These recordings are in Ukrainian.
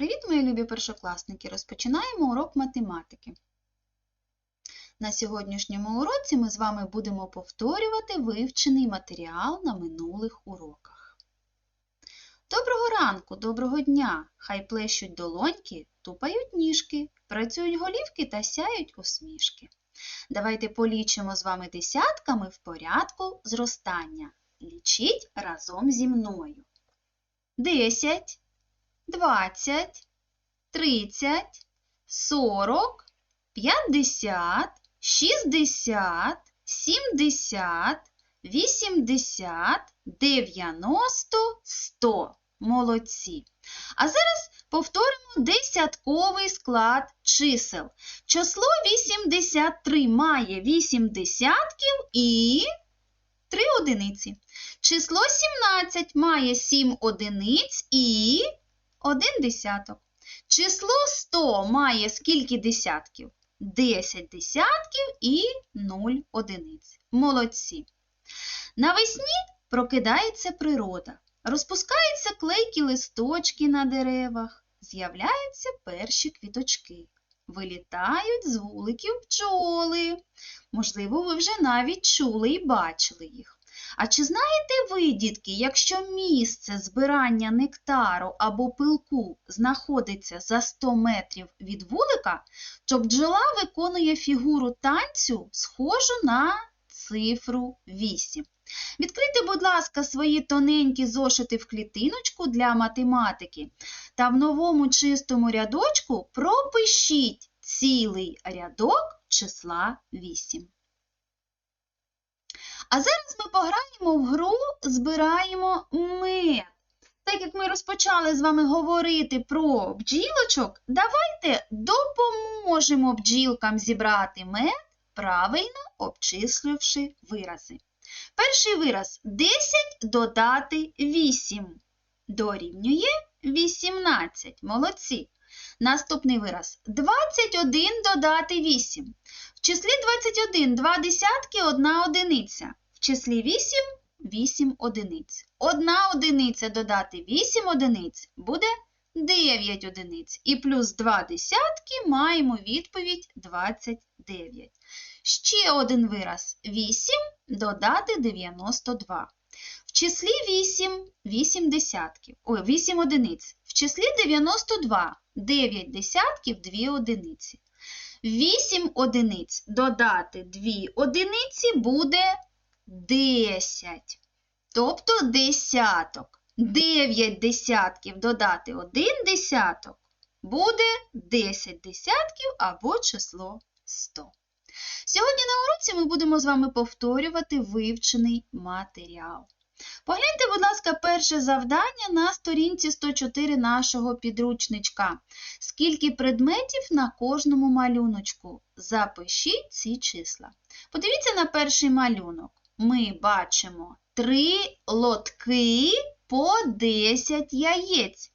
Привіт, мої любі першокласники! Розпочинаємо урок математики. На сьогоднішньому уроці ми з вами будемо повторювати вивчений матеріал на минулих уроках. Доброго ранку, доброго дня! Хай плещуть долоньки, тупають ніжки, працюють голівки та сяють усмішки. Давайте полічимо з вами десятками в порядку зростання. Лічіть разом зі мною. Десять. 20, 30, 40, 50, 60, 70, 80, 90, 100. Молодці. А зараз повторимо десятковий склад чисел. Число 83 має 8 десятків і 3 одиниці. Число 17 має 7 одиниць і один десяток. Число 100 має скільки десятків? 10 десятків і 0 одиниць. Молодці. Навесні прокидається природа. Розпускаються клейкі листочки на деревах, з'являються перші квіточки. Вилітають з вуликів бджоли. Можливо, ви вже навіть чули і бачили їх. А чи знаєте ви, дітки, якщо місце збирання нектару або пилку знаходиться за 100 метрів від вулика, то бджола виконує фігуру танцю, схожу на цифру 8. Відкрийте, будь ласка, свої тоненькі зошити в клітиночку для математики та в новому чистому рядочку пропишіть цілий рядок числа 8. А зараз ми пограємо в гру збираємо мед. Так як ми розпочали з вами говорити про бджілочок, давайте допоможемо бджілкам зібрати мед, правильно обчислювши вирази. Перший вираз 10 додати 8. Дорівнює 18. Молодці. Наступний вираз 21 додати 8. В числі 21 два десятки, одна одиниця. В числі 8 8 одиниць. Одна одиниця додати 8 одиниць буде 9 одиниць. І плюс 2 десятки маємо відповідь 29. Ще один вираз 8 додати 92. В числі 8 8 десятків. Ой, 8 одиниць. В числі 92 9 десятків 2 одиниці. 8 одиниць додати 2 одиниці буде 10. Тобто десяток. 9 десятків додати 1 десяток буде 10 десятків або число 100. Сьогодні на уроці ми будемо з вами повторювати вивчений матеріал. Погляньте, будь ласка, перше завдання на сторінці 104 нашого підручничка. Скільки предметів на кожному малюночку? Запишіть ці числа. Подивіться на перший малюнок. Ми бачимо три лотки по 10 яєць.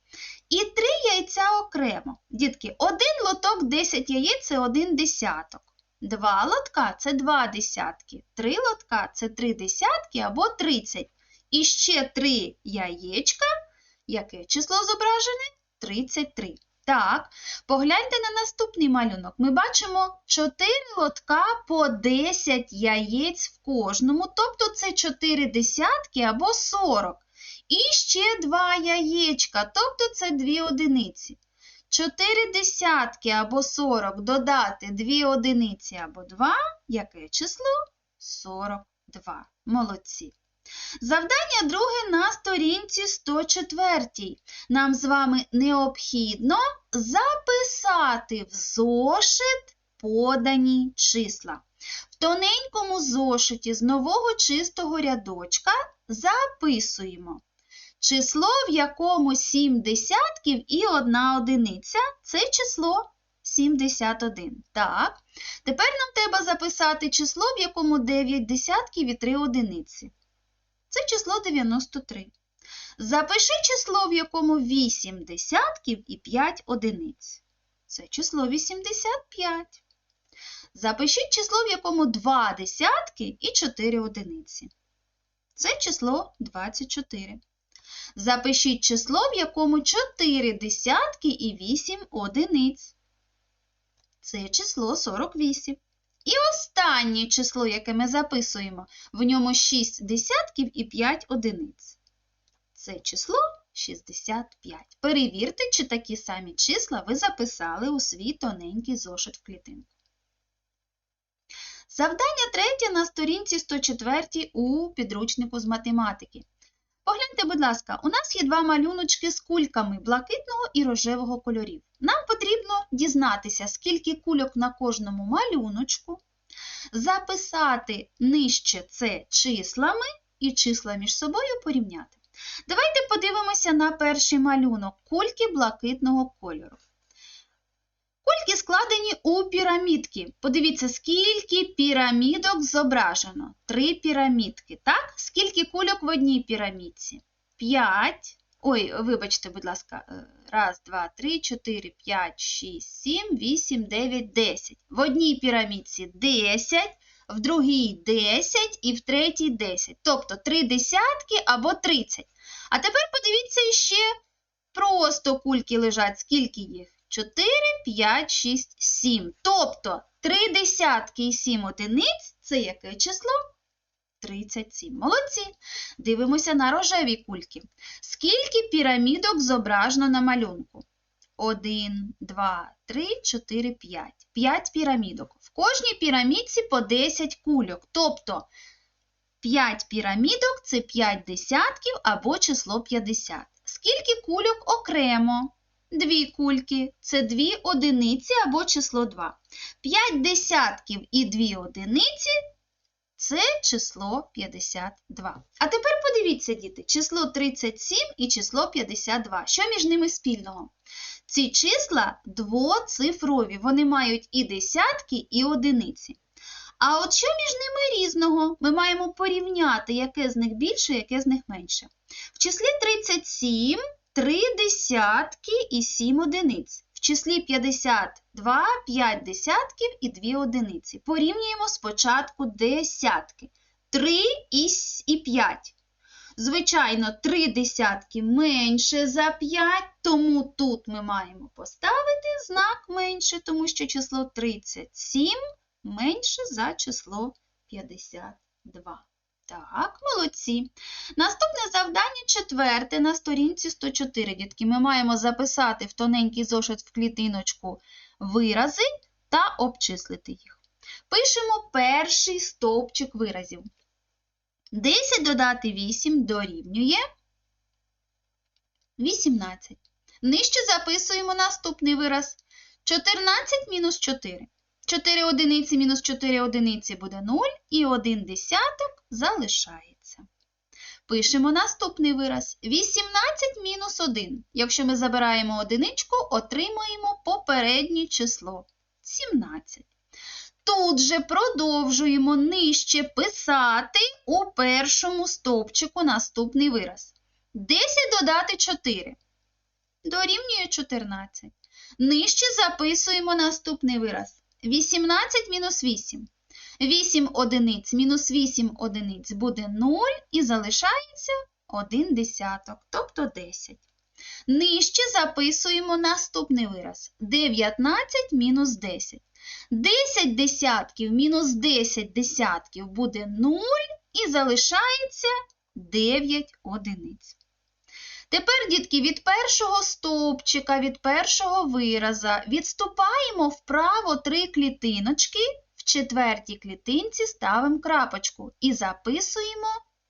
І три яйця окремо. Дітки, один лоток 10 яєць це один десяток. Два лотка це два десятки. Три лотка це три десятки або 30. І ще три яєчка. Яке число зображене? 33. Так, погляньте на наступний малюнок. Ми бачимо 4 лотка по 10 яєць в кожному, тобто це 4 десятки або 40. І ще 2 яєчка, тобто це 2 одиниці. 4 десятки або 40 додати 2 одиниці або 2. Яке число? 42. Молодці. Завдання друге на сторінці 104. Нам з вами необхідно записати в зошит подані числа. В тоненькому зошиті з нового чистого рядочка записуємо число, в якому 7 десятків і 1 одиниця це число 71. Так, тепер нам треба записати число, в якому 9 десятків і 3 одиниці. Це число 93. Запиши число, в якому 8 десятків і 5 одиниць. Це число 85. Запишіть число, в якому 2 десятки і 4 одиниці. Це число 24. Запишіть число, в якому 4 десятки і 8 одиниць. Це число 48. І останнє число, яке ми записуємо, в ньому 6 десятків і 5 одиниць. Це число 65. Перевірте, чи такі самі числа ви записали у свій тоненький зошит в клітинку. Завдання третє на сторінці 104 у підручнику з математики. Погляньте, будь ласка, у нас є два малюночки з кульками блакитного і рожевого кольорів. Нам потрібно дізнатися, скільки кульок на кожному малюночку, записати нижче це числами і числа між собою порівняти. Давайте подивимося на перший малюнок кульки блакитного кольору. Складені у пірамідки. Подивіться, скільки пірамідок зображено. Три пірамідки. Так? Скільки кульок в одній пірамідці? П'ять. Ой, вибачте, будь ласка. е, Раз, два, три, чотири, п'ять, шість, сім, вісім, дев'ять, десять. В одній пірамідці 10, в другій 10 і в третій 10. Тобто три десятки або 30. А тепер подивіться іще просто кульки лежать. Скільки їх? 4, 5, 6, 7. Тобто 3 десятки і 7 одиниць це яке число? 37. Молодці. Дивимося на рожеві кульки. Скільки пірамідок зображено на малюнку? 1, 2, 3, 4, 5. 5 пірамідок. В кожній пірамідці по 10 кульок. Тобто 5 пірамідок це 5 десятків або число 50. Скільки кульок окремо? Дві кульки це дві одиниці або число 2. 5 десятків і 2 одиниці це число 52. А тепер подивіться, діти, число 37 і число 52. Що між ними спільного? Ці числа двоцифрові, вони мають і десятки, і одиниці. А от що між ними різного? Ми маємо порівняти, яке з них більше, яке з них менше. В числі 37 3 десятки і 7 одиниць. В числі 52 5 десятків і 2 одиниці. Порівнюємо спочатку десятки. 3 і і 5. Звичайно, 3 десятки менше за 5, тому тут ми маємо поставити знак менше, тому що число 37 менше за число 52. Так, молодці. Наступне завдання четверте на сторінці 104. Дітки, ми маємо записати в тоненький зошит в клітиночку вирази та обчислити їх. Пишемо перший стовпчик виразів. 10 додати 8 дорівнює 18. Нижче записуємо наступний вираз. 14 мінус 4. 4 одиниці мінус 4 одиниці буде 0, і 1 десяток залишається. Пишемо наступний вираз. 18 мінус 1. Якщо ми забираємо одиничку, отримуємо попереднє число 17. Тут же продовжуємо нижче писати у першому стовпчику наступний вираз. 10 додати 4. Дорівнює 14. Нижче записуємо наступний вираз. 18 мінус 8. 8 одиниць мінус 8 одиниць буде 0 і залишається 1 десяток, тобто 10. Нижче записуємо наступний вираз. 19 мінус 10. 10 десятків мінус 10 десятків буде 0 і залишається 9 одиниць. Тепер, дітки, від першого стовпчика, від першого вираза відступаємо вправо три клітиночки, в четвертій клітинці ставимо крапочку і записуємо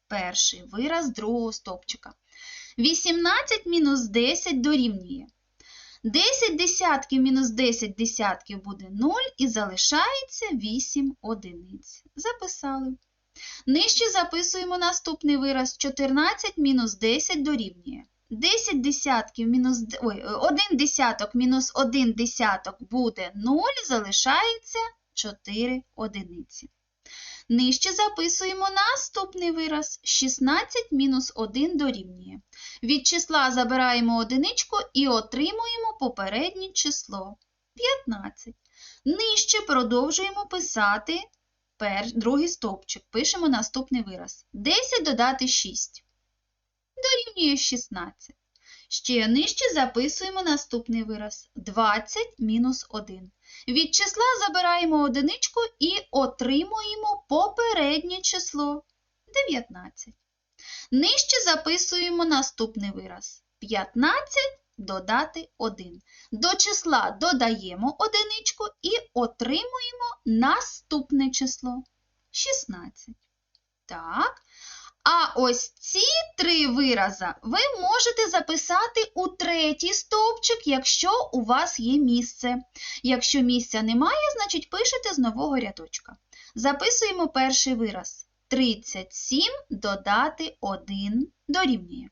перший вираз другого стовпчика. 18 мінус 10 дорівнює. 10 десятків мінус 10 десятків буде 0 і залишається 8 одиниць. Записали. Нижче записуємо наступний вираз 14 мінус 10 дорівнює. 10 десятків мінус ой, 1 десяток мінус 1 десяток буде 0, залишається 4 одиниці. Нижче записуємо наступний вираз 16 мінус 1 дорівнює. Від числа забираємо одиничку і отримуємо попереднє число 15. Нижче продовжуємо писати другий стовпчик. Пишемо наступний вираз. 10 додати 6. Дорівнює 16. Ще нижче записуємо наступний вираз 20 мінус 1. Від числа забираємо одиничку і отримуємо попереднє число 19. Нижче записуємо наступний вираз 15 додати 1. До числа додаємо одиничку і отримуємо наступне число 16. Так. А ось ці три вираза ви можете записати у третій стовпчик, якщо у вас є місце. Якщо місця немає, значить пишете з нового рядочка. Записуємо перший вираз. 37 додати 1 дорівнює.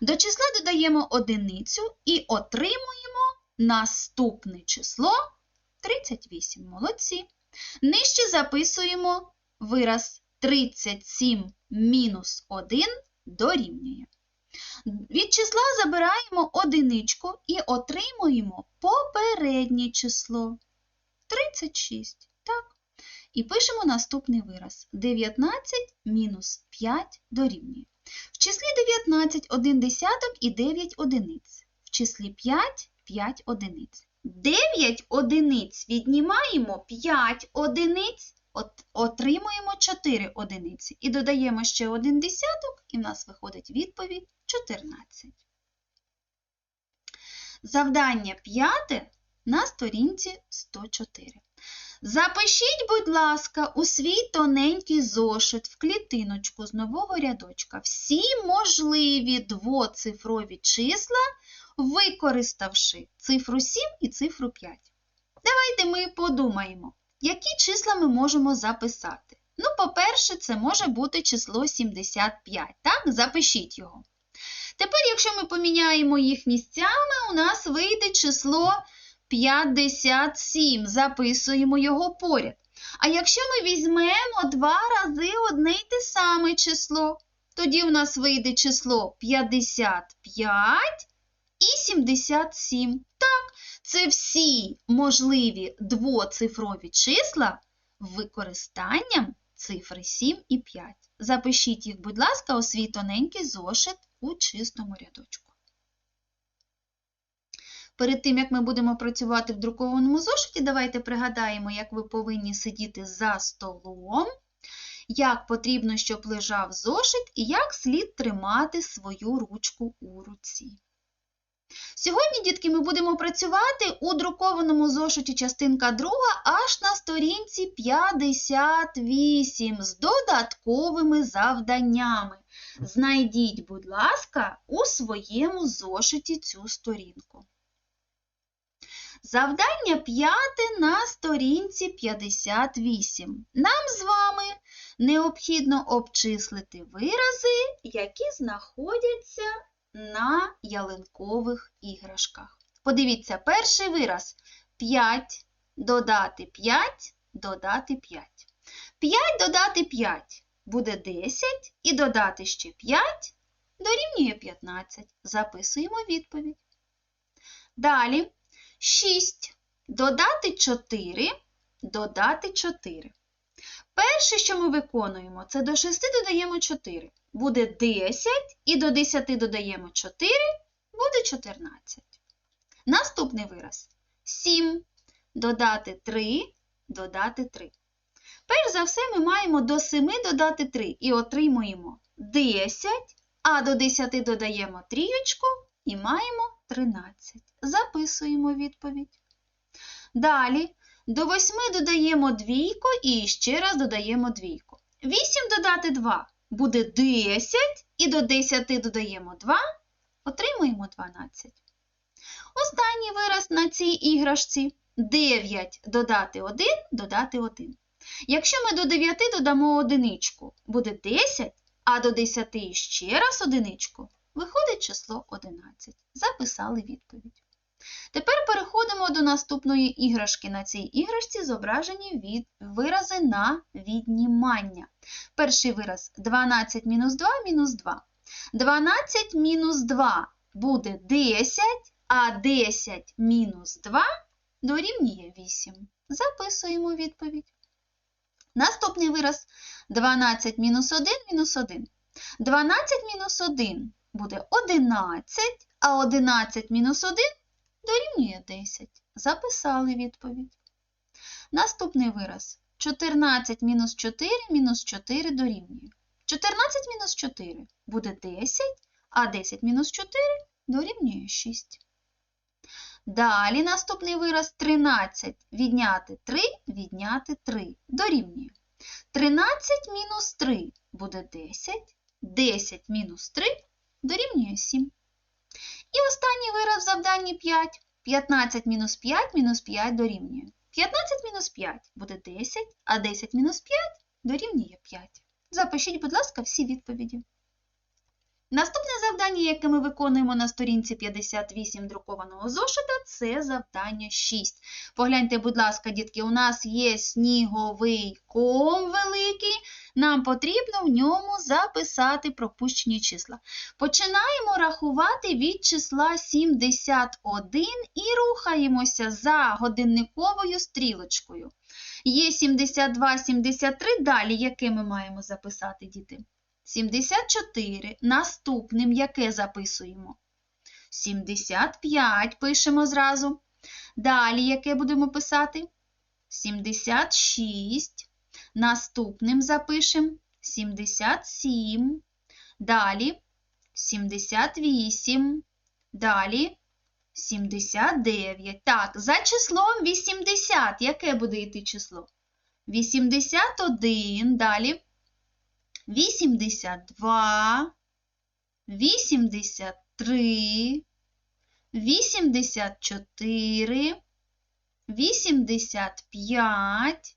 До числа додаємо одиницю і отримуємо наступне число 38. Молодці. Нижче записуємо вираз 37 мінус 1 дорівнює. Від числа забираємо одиничку і отримуємо попереднє число 36. Так. І пишемо наступний вираз. 19 мінус 5 дорівнює. В числі 19 1 десяток і 9 одиниць. В числі 5 5 одиниць. 9 одиниць віднімаємо 5 одиниць, от- отримуємо 4 одиниці. І додаємо ще 1 десяток, і в нас виходить відповідь 14. Завдання п'яте на сторінці 104. Запишіть, будь ласка, у свій тоненький зошит в клітиночку з нового рядочка всі можливі двоцифрові числа, використавши цифру 7 і цифру 5. Давайте ми подумаємо, які числа ми можемо записати. Ну, по-перше, це може бути число 75, так? Запишіть його. Тепер, якщо ми поміняємо їх місцями, у нас вийде число 57. Записуємо його поряд. А якщо ми візьмемо два рази одне й те саме число, тоді у нас вийде число 55 і 77. Так, це всі можливі двоцифрові числа використанням цифри 7 і 5. Запишіть їх, будь ласка, у свій тоненький зошит у чистому рядочку. Перед тим, як ми будемо працювати в друкованому зошиті, давайте пригадаємо, як ви повинні сидіти за столом, як потрібно, щоб лежав зошит і як слід тримати свою ручку у руці. Сьогодні, дітки, ми будемо працювати у друкованому зошиті частинка 2 аж на сторінці 58 з додатковими завданнями. Знайдіть, будь ласка, у своєму зошиті цю сторінку. Завдання п'яте на сторінці 58. Нам з вами необхідно обчислити вирази, які знаходяться на ялинкових іграшках. Подивіться, перший вираз 5 додати 5 додати 5. 5 додати 5 буде 10 і додати ще 5 дорівнює 15. Записуємо відповідь. Далі 6 додати 4 додати 4. Перше, що ми виконуємо, це до 6 додаємо 4. Буде 10 і до 10 додаємо 4, буде 14. Наступний вираз 7 додати 3 додати 3. Перш за все, ми маємо до 7 додати 3 і отримуємо 10, а до 10 додаємо трієчку і маємо 13. Записуємо відповідь. Далі до 8 додаємо двійку і ще раз додаємо двійку. 8 додати 2 буде 10, і до 10 додаємо 2, отримуємо 12. Останній вираз на цій іграшці 9 додати 1, додати 1. Якщо ми до 9 додамо одиничку, буде 10, а до 10 ще раз одиничку, виходить число 11. Записали відповідь. Тепер переходимо до наступної іграшки. На цій іграшці зображені від... вирази на віднімання. Перший вираз 12 мінус 2 мінус 2. 12 мінус 2 буде 10, а 10 мінус 2 дорівнює 8. Записуємо відповідь. Наступний вираз 12 мінус 1 мінус 1. 12 мінус 1 буде 11, а 11 мінус 1 дорівнює 10. Записали відповідь. Наступний вираз. 14 мінус 4 мінус 4 дорівнює. 14 мінус 4 буде 10, а 10 мінус 4 дорівнює 6. Далі наступний вираз 13 відняти 3, відняти 3 дорівнює. 13 мінус 3 буде 10, 10 мінус 3 дорівнює 7. І останній вираз в завданні 5. 15 мінус 5 мінус 5 дорівнює. 15 мінус 5 буде 10, а 10 мінус 5 дорівнює 5. Запишіть, будь ласка, всі відповіді. Наступне завдання, яке ми виконуємо на сторінці 58 друкованого зошита, це завдання 6. Погляньте, будь ласка, дітки, у нас є сніговий ком великий. Нам потрібно в ньому записати пропущені числа. Починаємо рахувати від числа 71 і рухаємося за годинниковою стрілочкою. Є 72, 73, далі яке ми маємо записати, діти? 74. Наступним яке записуємо? 75 пишемо зразу. Далі яке будемо писати? 76. Наступним запишемо 77. Далі 78. Далі 79. Так, за числом 80. Яке буде йти число? 81. Далі 82, 83, 84, 85,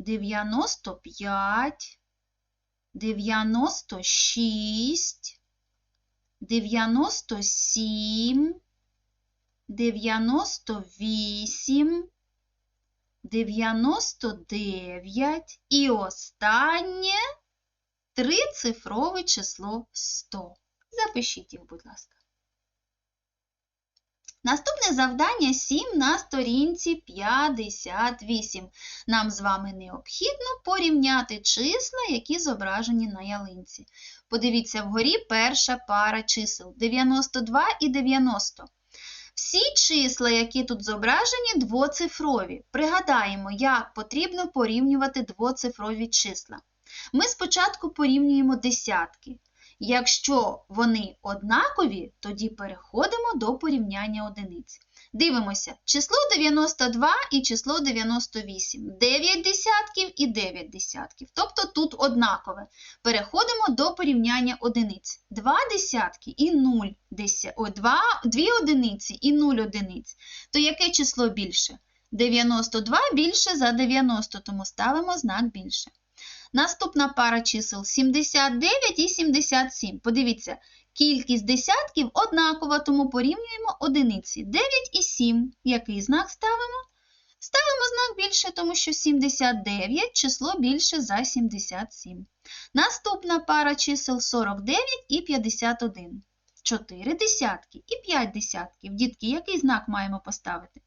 95, 96, 97, 98, 99 і останнє трицифрове число 100. Запишіть їх, будь ласка. Наступне завдання 7 на сторінці 58. Нам з вами необхідно порівняти числа, які зображені на ялинці. Подивіться вгорі перша пара чисел 92 і 90. Всі числа, які тут зображені, двоцифрові. Пригадаємо, як потрібно порівнювати двоцифрові числа. Ми спочатку порівнюємо десятки. Якщо вони однакові, тоді переходимо до порівняння одиниць. Дивимося, число 92 і число 98. 9 десятків і 9 десятків. Тобто тут однакове. Переходимо до порівняння одиниць. 2 десятки і 0 деся... 2, 2 одиниці і 0 одиниць. То яке число більше? 92 більше за 90, тому ставимо знак більше. Наступна пара чисел 79 і 77. Подивіться, кількість десятків однакова, тому порівнюємо одиниці. 9 і 7. Який знак ставимо? Ставимо знак більше, тому що 79 число більше за 77. Наступна пара чисел 49 і 51. 4 десятки і 5 десятків. Дітки, який знак маємо поставити?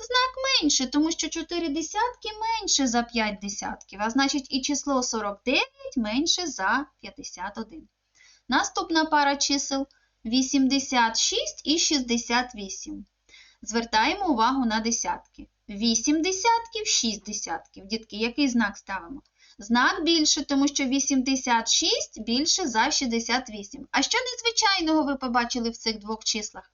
Знак менше, тому що 4 десятки менше за 5 десятків, а значить і число 49 менше за 51. Наступна пара чисел 86 і 68. Звертаємо увагу на десятки. 8 десятків, 6 десятків. Дітки, який знак ставимо? Знак більше, тому що 86 більше за 68. А що незвичайного ви побачили в цих двох числах?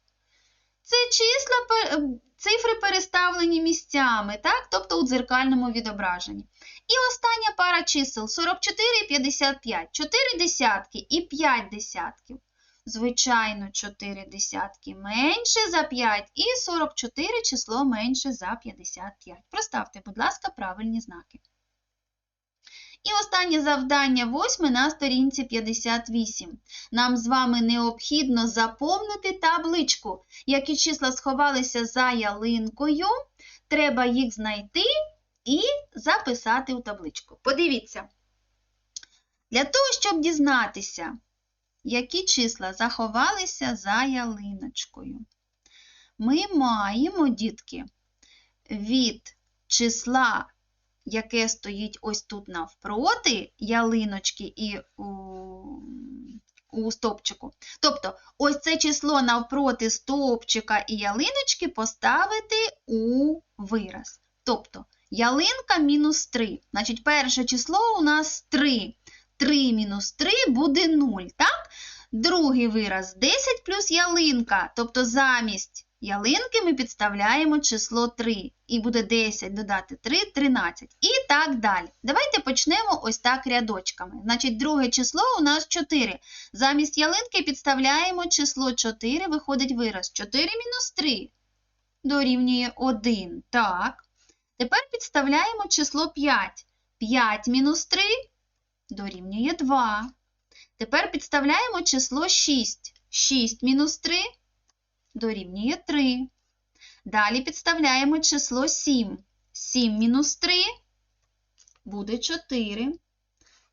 Це числа, цифри переставлені місцями, так? тобто у дзеркальному відображенні. І остання пара чисел 44 і 55. 4 десятки і 5 десятків. Звичайно, 4 десятки менше за 5 і 44 число менше за 55. Проставте, будь ласка, правильні знаки. І останнє завдання, восьме на сторінці 58. Нам з вами необхідно заповнити табличку. Які числа сховалися за ялинкою, треба їх знайти і записати у табличку. Подивіться. Для того, щоб дізнатися, які числа заховалися за ялиночкою, ми маємо, дітки, від числа, яке стоїть ось тут навпроти ялиночки і у, у стовпчику. Тобто, ось це число навпроти стовпчика і ялиночки поставити у вираз. Тобто, ялинка мінус 3. Значить, перше число у нас 3. 3 мінус 3 буде 0, так? Другий вираз 10 плюс ялинка, тобто замість ялинки ми підставляємо число 3. І буде 10 додати 3 – 13. І так далі. Давайте почнемо ось так рядочками. Значить, друге число у нас 4. Замість ялинки підставляємо число 4, виходить вираз 4 мінус 3 дорівнює 1. Так. Тепер підставляємо число 5. 5 мінус 3 дорівнює 2. Тепер підставляємо число 6. 6 мінус 3 дорівнює 3. Далі підставляємо число 7. 7 мінус 3 буде 4.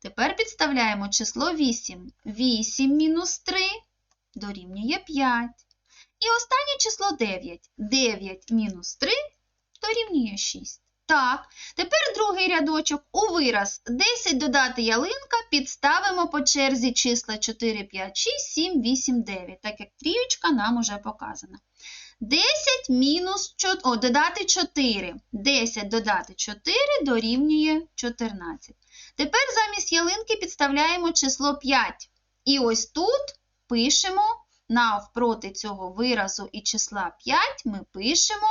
Тепер підставляємо число 8. 8 мінус 3 дорівнює 5. І останнє число 9. 9 мінус 3 дорівнює 6. Так, тепер другий рядочок. У вираз 10 додати ялинка підставимо по черзі числа 4, 5, 6, 7, 8, 9, так як трієчка нам уже показана. 10 мінус 4, о, додати 4. 10 додати 4 дорівнює 14. Тепер замість ялинки підставляємо число 5. І ось тут пишемо навпроти цього виразу і числа 5 ми пишемо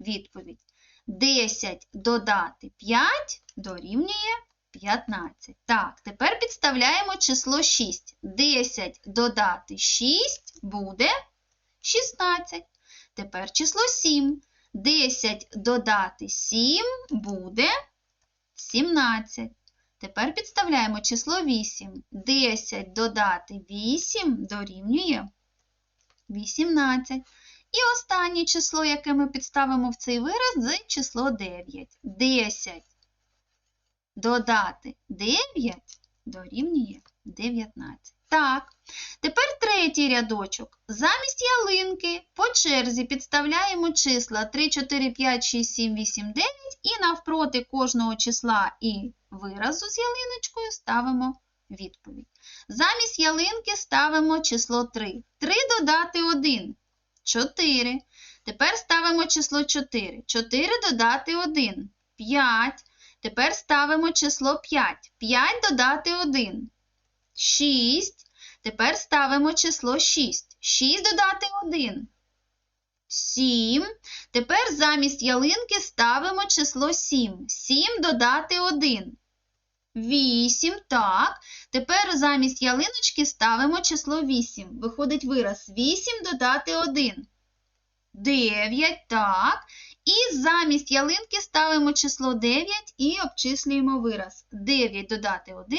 відповідь. 10 додати 5 дорівнює 15. Так, тепер підставляємо число 6. 10 додати 6 буде 16. Тепер число 7. 10 додати 7 буде 17. Тепер підставляємо число 8. 10 додати 8 дорівнює 18. І останнє число, яке ми підставимо в цей вираз, це число 9. 10 додати 9 дорівнює 19. Так, тепер третій рядочок. Замість ялинки по черзі підставляємо числа 3, 4, 5, 6, 7, 8, 9 і навпроти кожного числа і виразу з ялиночкою ставимо відповідь. Замість ялинки ставимо число 3. 3 додати 1. 4. Тепер ставимо число 4. 4 додати 1. 5. Тепер ставимо число 5. 5 додати 1. 6. Тепер ставимо число 6. 6 додати 1. 7. Тепер замість ялинки ставимо число 7. 7 додати 1. 8. Так. Тепер замість ялиночки ставимо число 8. Виходить вираз 8 додати 1. 9. Так. І замість ялинки ставимо число 9 і обчислюємо вираз. 9 додати 1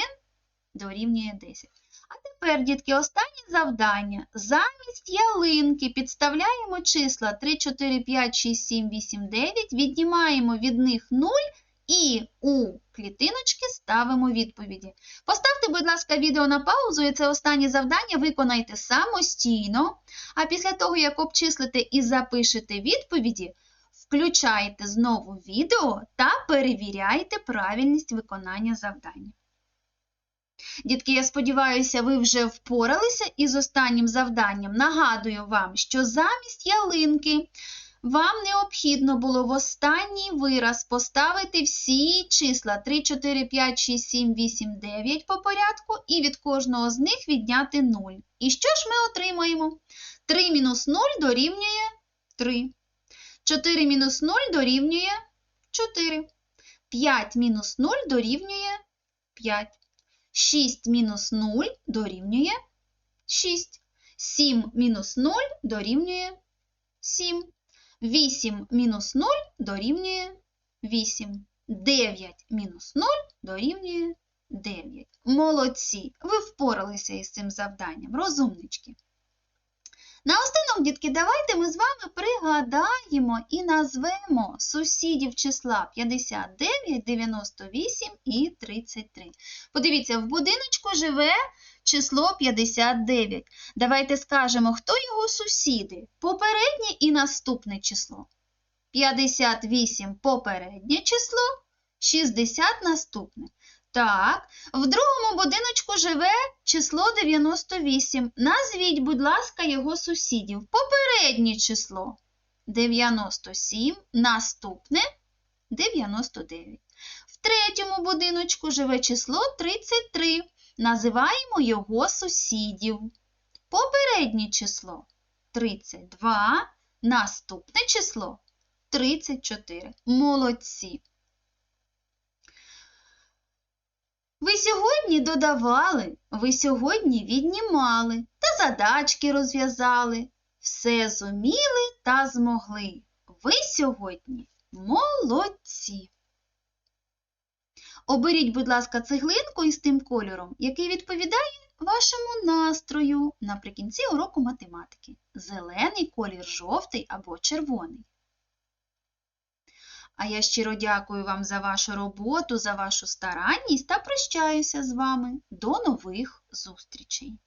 дорівнює 10. А тепер, дітки, останнє завдання. Замість ялинки підставляємо числа 3, 4, 5, 6, 7, 8, 9, віднімаємо від них 0 і у клітиночки ставимо відповіді. Поставте, будь ласка, відео на паузу, і це останнє завдання виконайте самостійно. А після того, як обчислите і запишете відповіді, включайте знову відео та перевіряйте правильність виконання завдання. Дітки, я сподіваюся, ви вже впоралися із останнім завданням. Нагадую вам, що замість ялинки вам необхідно було в останній вираз поставити всі числа 3, 4, 5, 6, 7, 8, 9 по порядку і від кожного з них відняти 0. І що ж ми отримаємо? 3 мінус 0 дорівнює 3. 4 мінус 0 дорівнює 4. 5 мінус 0 дорівнює 5. 6 мінус 0 дорівнює 6. 7 мінус 0 дорівнює 7. 8 мінус 0 дорівнює 8. 9 мінус 0 дорівнює 9. Молодці! Ви впоралися із цим завданням, розумнички. Наостанок, дітки, давайте ми з вами пригадаємо і назвемо сусідів числа 59, 98 і 33. Подивіться, в будиночку живе число 59. Давайте скажемо, хто його сусіди. Попереднє і наступне число. 58 попереднє число, 60 наступне. Так, в другому будиночку живе число 98. Назвіть, будь ласка, його сусідів. Попереднє число 97, наступне 99. В третьому будиночку живе число 33. Називаємо його сусідів. Попереднє число 32, наступне число 34. Молодці. Ви сьогодні додавали, ви сьогодні віднімали та задачки розв'язали. Все зуміли та змогли. Ви сьогодні молодці. Оберіть, будь ласка, цеглинку із тим кольором, який відповідає вашому настрою наприкінці уроку математики. Зелений колір, жовтий або червоний. А я щиро дякую вам за вашу роботу, за вашу старанність та прощаюся з вами. До нових зустрічей!